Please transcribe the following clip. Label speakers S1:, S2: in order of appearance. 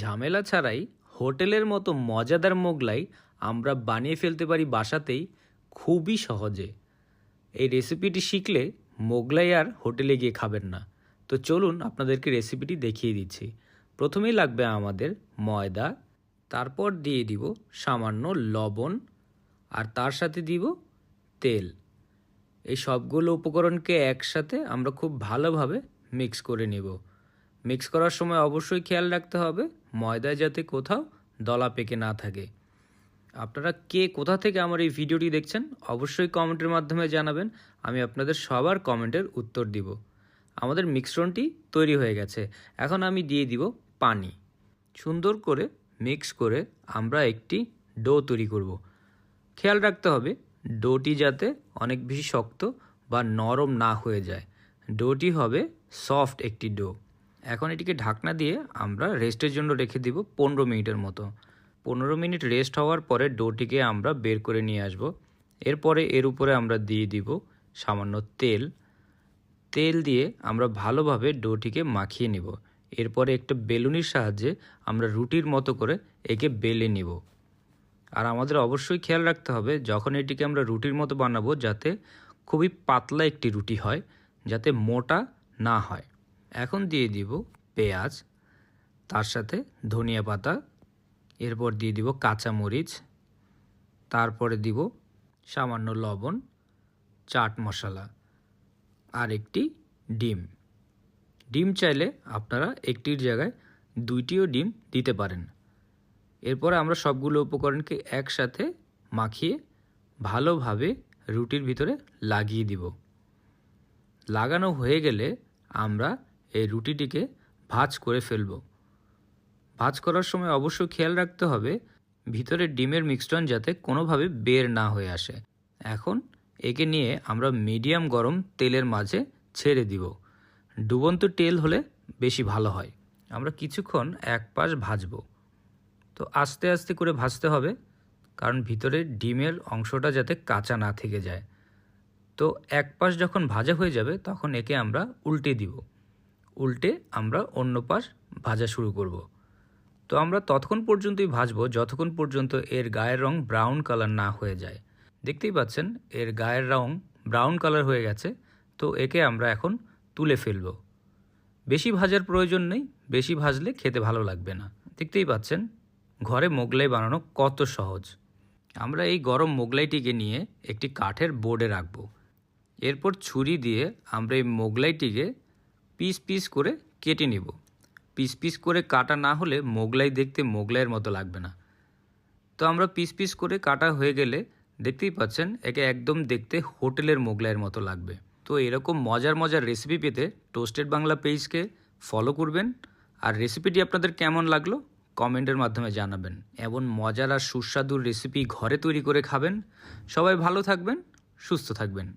S1: ঝামেলা ছাড়াই হোটেলের মতো মজাদার মোগলাই আমরা বানিয়ে ফেলতে পারি বাসাতেই খুবই সহজে। এই রেসিপিটি শিখলে মোগলাই আর হোটেলে গিয়ে খাবেন না। তো চলুন আপনাদেরকে রেসিপিটি দেখিয়ে দিচ্ছি। প্রথমেই লাগবে আমাদের ময়দা, তারপর দিয়ে দিব সামান্য লবণ, আর তার সাথে দিব তেল। এই সবগুলো উপকরণকে একসাথে আমরা খুব ভালোভাবে মিক্স করে নেব। মিক্স করার সময় অবশ্যই খেয়াল রাখতে হবে ময়দা যাতে কোথাও দলা পেকে না থাকে। আপনারা কে কোথা থেকে আমার এই ভিডিওটি দেখছেন, অবশ্যই কমেন্টের মাধ্যমে জানাবেন, আমি আপনাদের সবার কমেন্টের উত্তর দিব। আমাদের মিশ্রণটি তৈরি হয়ে গেছে। এখন আমি দিয়ে দিব পানি। সুন্দর করে মিক্স করে আমরা একটি ডো তৈরি করব। খেয়াল রাখতে হবে, ডোটি যাতে অনেক বেশি শক্ত বা নরম না হয়ে যায়। ডোটি হবে সফট একটি ডো। এখন এটিকে ঢাকনা দিয়ে আমরা রেস্টের জন্য রেখে দিব পনেরো মিনিটের মতো। পনেরো মিনিট রেস্ট হওয়ার পরে ডোটিকে আমরা বের করে নিয়ে আসব। এরপরে এর উপরে আমরা দিয়ে দিব সামান্য তেল। তেল দিয়ে আমরা ভালোভাবে ডোটিকে মাখিয়ে নিব। এরপরে একটা বেলুনির সাহায্যে আমরা রুটির মতো করে একে বেলে নিব। আর আমাদের অবশ্যই খেয়াল রাখতে হবে, যখন এটিকে আমরা রুটির মতো বানাবো যাতে খুবই পাতলা একটি রুটি হয়, যাতে মোটা না হয়। এখন দিয়ে দিব পেঁয়াজ, তার সাথে ধনিয়া পাতা, এরপর দিয়ে দিব কাঁচা মরিচ তারপরে দিব সামান্য লবণ, চাট মশলা আর একটি ডিম। ডিম চাইলে আপনারা একটির জায়গায় দুইটিও ডিম দিতে পারেন। এরপরে আমরা সবগুলো উপকরণকে একসাথে মাখিয়ে ভালোভাবে রুটির ভিতরে লাগিয়ে দিব। লাগানো হয়ে গেলে আমরা এই রুটিটিকে ভাজ করে ফেলব। ভাজ করার সময় অবশ্যই খেয়াল রাখতে হবে, ভিতরে ডিমের মিক্সটন যাতে কোনোভাবে বের না হয়ে আসে। এখন একে নিয়ে আমরা মিডিয়াম গরম তেলের মাঝে ছেড়ে দিব। ডুবন্ত তেল হলে বেশি ভালো হয়। আমরা কিছুক্ষণ এক পাশ ভাজবো। তো আস্তে আস্তে করে ভাজতে হবে, কারণ ভিতরে ডিমের অংশটা যাতে কাঁচা না থেকে যায়। তো এক পাশ যখন ভাজা হয়ে যাবে, তখন একে আমরা উল্টে দিব। উল্টে আমরা অন্য পাশ ভাজা শুরু করব। তো আমরা ততক্ষণ পর্যন্তই ভাজবো, যতক্ষণ পর্যন্ত এর গায়ের রং ব্রাউন কালার না হয়ে যায়। দেখতেই পাচ্ছেন, এর গায়ের রং ব্রাউন কালার হয়ে গেছে, তো একে আমরা এখন তুলে ফেলব। বেশি ভাজার প্রয়োজন নেই, বেশি ভাজলে খেতে ভালো লাগবে না। দেখতেই পাচ্ছেন, ঘরে মোগলাই বানানো কত সহজ। আমরা এই গরম মোগলাইটিকে নিয়ে একটি কাঠের বোর্ডে রাখব। এরপর ছুরি দিয়ে আমরা এই মোগলাইটিকে পিস পিস করে কেটে নিব। পিস পিস করে কাটা না হলে মোগলাই দেখতে মোগলাইয়ের মতো লাগবে না। তো আমরা পিস পিস করে কাটা হয়ে গেলে দেখতেই পাচ্ছেন, একে একদম দেখতে হোটেলের মোগলাইয়ের মতো লাগবে। তো এরকম মজার মজার রেসিপি পেতে টোস্টেড বাংলা পেজকে ফলো করবেন। আর রেসিপিটি আপনাদের কেমন লাগল কমেন্টের মাধ্যমে জানাবেন। এমন মজার আর সুস্বাদুর রেসিপি ঘরে তৈরি করে খাবেন। সবাই ভালো থাকবেন, সুস্থ থাকবেন।